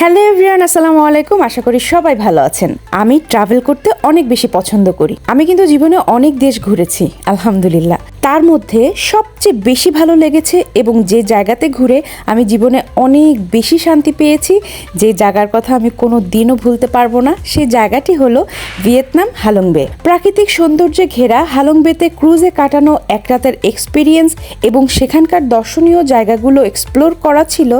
Hello everyone আসসালামু আলাইকুম। আশা করি সবাই ভালো আছেন। আমি ট্রাভেল করতে অনেক বেশি পছন্দ করি। আমি কিন্তু জীবনে অনেক দেশ ঘুরেছি, আলহামদুলিল্লাহ। তার মধ্যে সবচেয়ে বেশি ভালো লেগেছে এবং যে জায়গাতে ঘুরে আমি জীবনে অনেক বেশি শান্তি পেয়েছি, যে জায়গার কথা আমি কোনো দিনও ভুলতে পারব না সেই জায়গাটি হলো ভিয়েতনাম হালংবে প্রাকৃতিক সৌন্দর্যে ঘেরা হালংবেতে ক্রুজে কাটানো এক রাতের এক্সপিরিয়েন্স এবং সেখানকার দর্শনীয় জায়গাগুলো এক্সপ্লোর করা ছিল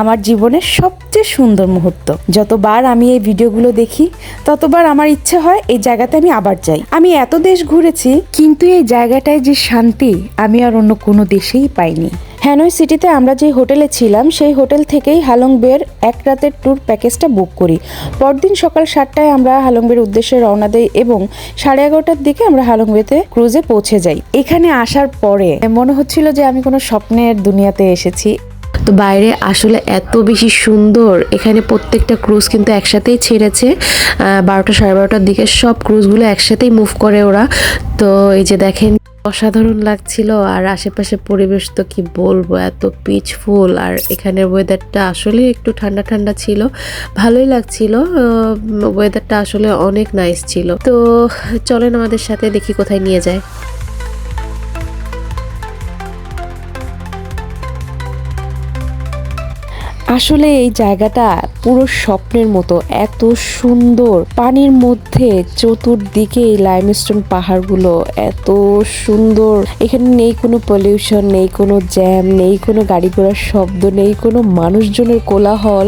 আমার জীবনের সবচেয়ে সুন্দর মুহূর্ত। যতবার আমি এই ভিডিওগুলো দেখি, ততবার আমার ইচ্ছে হয় এই জায়গাতে আমি আবার যাই। আমি এত দেশ ঘুরেছি, কিন্তু এই জায়গাটায় যে শান্তি, আমি আর অন্য কোনো দেশেই পাইনি। হ্যানয় সিটিতে আমরা যে হোটেলে ছিলাম, সেই হোটেল থেকেই হালংবের এক রাতের ট্যুর প্যাকেজটা বুক করি। পরদিন সকাল সাতটায় আমরা হালংবের উদ্দেশ্যে রওনা দেই এবং সাড়ে এগারোটার দিকে আমরা হালং হালংবেতে ক্রুজে পৌঁছে যাই। এখানে আসার পরে মনে হচ্ছিল যে আমি কোনো স্বপ্নের দুনিয়াতে এসেছি। তো বাইরে আসলে এত বেশি সুন্দর, এখানে প্রত্যেকটা ক্রুজ কিন্তু একসাথেই ছেড়েছে। বারোটা সাড়ে বারোটার দিকে সব ক্রুজগুলো একসাথেই মুভ করে ওরা। তো এই যে দেখেন অসাধারণ লাগছিল আর আশেপাশে পরিবেশ তো কি বলব, এত পিচফুল আর এখানের ওয়েদারটা আসলে একটু ঠান্ডা ঠান্ডা ছিল, ভালোই লাগছিল ওয়েদারটা আসলে অনেক নাইস ছিল। তো চলেন আমাদের সাথে, দেখি কোথায় নিয়ে যায়। আসলে এই জায়গাটা পুরো স্বপ্নের মতো, এত সুন্দর। পানির মধ্যে চতুর্দিকে এই লাইমস্টোন পাহাড়গুলো এত সুন্দর। এখানে নেই কোনো পলিউশন নেই কোনো জ্যাম নেই কোনো গাড়ি ঘোড়ার শব্দ, নেই কোনো মানুষজনের কোলাহল।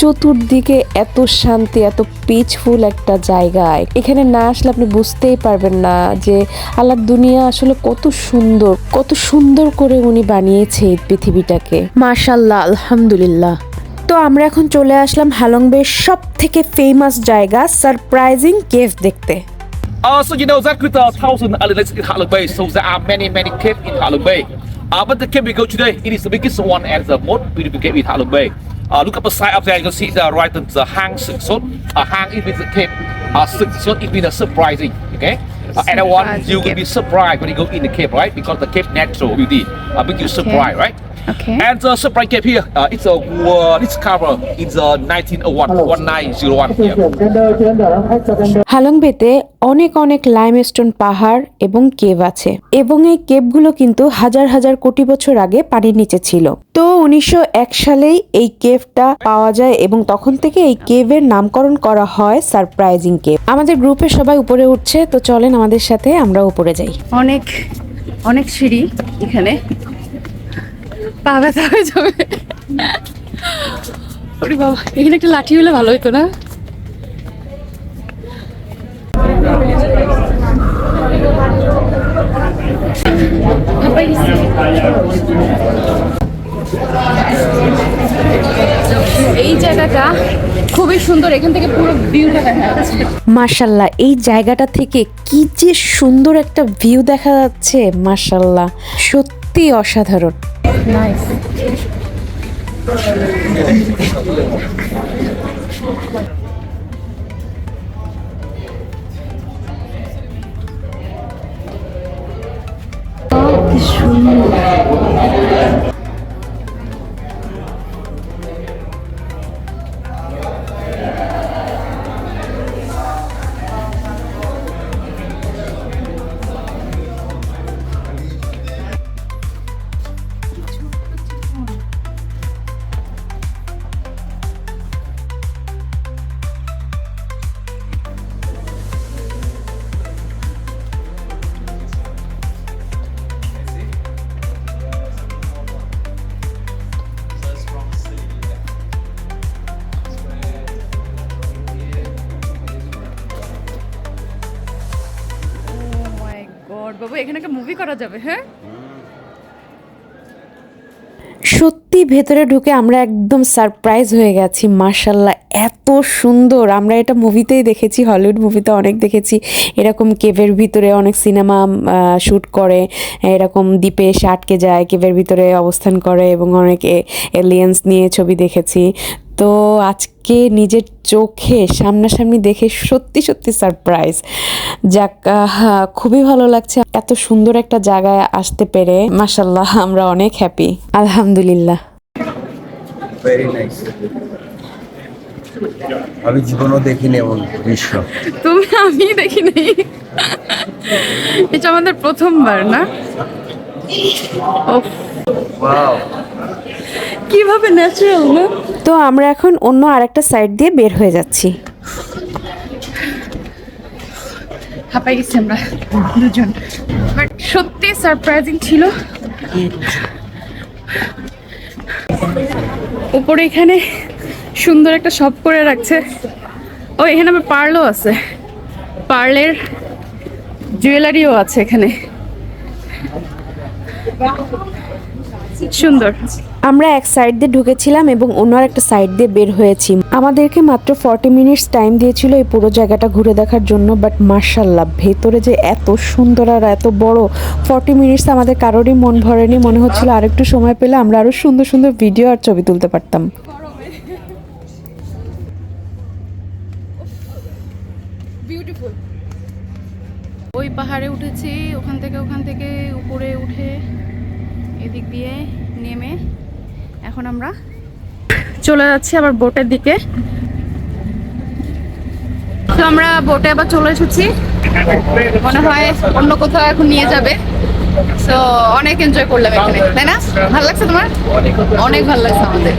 চতুর্দিকে এত শান্তি, এত পিচফুল একটা জায়গায় এখানে না আসলে আপনি বুঝতেই পারবেন না যে আল্লাহর দুনিয়া আসলে কত সুন্দর কত সুন্দর করে উনি বানিয়েছে এই পৃথিবীটাকে। মাশাল্লাহ আলহামদুলিল্লাহ। তো আমরা এখন চলে আসলাম হালংবের সব থেকে ফেমাস জায়গা সারপ্রাইজিং কেভ দেখতে Uh, so you know that with the thousand islands in Halong Bay, so there are many many caves in Halong Bay. Uh, but the cave we go today, it is the biggest one and the most beautiful cave in Halong Bay. Uh, look up the side up there, you can see the right the hang six foot. Uh, hang in with the cave. Uh, six foot it means surprising. Okay. Uh, and one you will be surprised when you go in the cave, right? Because the cave natural beauty, uh, make you surprised, right? Okay. And the surprise cave here, uh, it's a uh, it's cover in the 1901, 1901 here. হালংবেতে অনেক অনেক limestone পাহাড় এবং cave আছে। এবং এই কেভগুলো কিন্তু হাজার হাজার কোটি বছর আগে পানির নিচে ছিল। তো উনিশশো এক সালেই এই কেভটা পাওয়া যায় এবং তখন থেকে এই কেভের নামকরণ করা হয় সারপ্রাইজিং কেভ। আমাদের গ্রুপে সবাই উপরে উঠছে তো চলেন আমাদের সাথে আমরা উপরে যাই। অনেক অনেক সিঁড়ি এখানে। পা ব্যথা হয়ে যাবে। ওরে বাবা, এখানে একটা লাঠি হলে ভালো হতো না? এই জায়গাটা খুবই সুন্দর, এখান থেকে পুরো ভিউটা দেখা যাচ্ছে। মার্শাল্লাহ এই জায়গাটা থেকে কি যে সুন্দর একটা ভিউ দেখা যাচ্ছে মার্শাল্লাহ সত্যি অসাধারণ। নাইস মাই বাবু এখানে একটা মুভি করা যাবে হ্যাঁ? সত্যি ভেতরে ঢুকে আমরা একদম সারপ্রাইজ হয়ে গেছি মার্শাল্লাহ এত সুন্দর। আমরা এটা মুভিতেই দেখেছি হলিউড মুভিতে অনেক দেখেছি। এরকম কেভের ভিতরে অনেক সিনেমা শ্যুট করে, এরকম দ্বীপে এসে আটকে যায়, কেভের ভিতরে অবস্থান করে এবং অনেক এলিয়েন্স নিয়ে ছবি দেখেছি। তো আজকে নিজের চোখে সামনাসামনি দেখে সত্যি সত্যি সারপ্রাইজ যাক খুবই ভালো লাগছে। এত সুন্দর একটা জায়গায় আসতে পেরে। মাসাল্লাহ আমরা অনেক হ্যাপি আলহামদুলিল্লাহ. আমি জীবনও দেখিনি এমন দৃশ্য। তুমি আমি দেখি নাই এটা আমাদের প্রথমবার না? ও ওয়াও কীভাবে ন্যাচারাল না? তো আমরা এখন অন্য আরেকটা সাইড দিয়ে বের হয়ে যাচ্ছি। হাঁপাই গেছি আমরা দুজন। বাট সত্যি সারপ্রাইজিং ছিল। উপরে এখানে সুন্দর একটা শপ করে রাখছে। ও এখানে আবার পার্লও আছে। পার্লের জুয়েলারিও আছে এখানে। সুন্দর। আমরা এক সাইড দিয়ে ঢুকেছিলাম এবং অন্য একটা সাইড দিয়ে বের হয়েছি। আমাদেরকে মাত্র ফর্টি মিনিটস টাইম দিয়েছিল এই পুরো জায়গাটা ঘুরে দেখার জন্য বাট মার্শাল্লাহ ভেতরে যে এত সুন্দর আর এত বড় ফর্টি মিনিটস আমাদের কারোরই মন ভরেনি। মনে হচ্ছিল আরেকটু সময় পেলে আমরা আরও সুন্দর সুন্দর ভিডিও আর ছবি তুলতে পারতাম। বিউটিফুল ওই পাহাড়ে উঠেছি ওখান থেকে ওখান থেকে উপরে উঠে এদিক দিয়ে নেমে এখন আমরা চলে যাচ্ছি আবার বোটের দিকে। তো আমরা বোটে আবার চলে এসেছি। মনে হয় অন্য কোথাও এখন নিয়ে যাবে। তো অনেক এনজয় করলাম এখানে। তাই না? ভালো লাগছে তোমার? অনেক ভালো লাগছে আমাদের।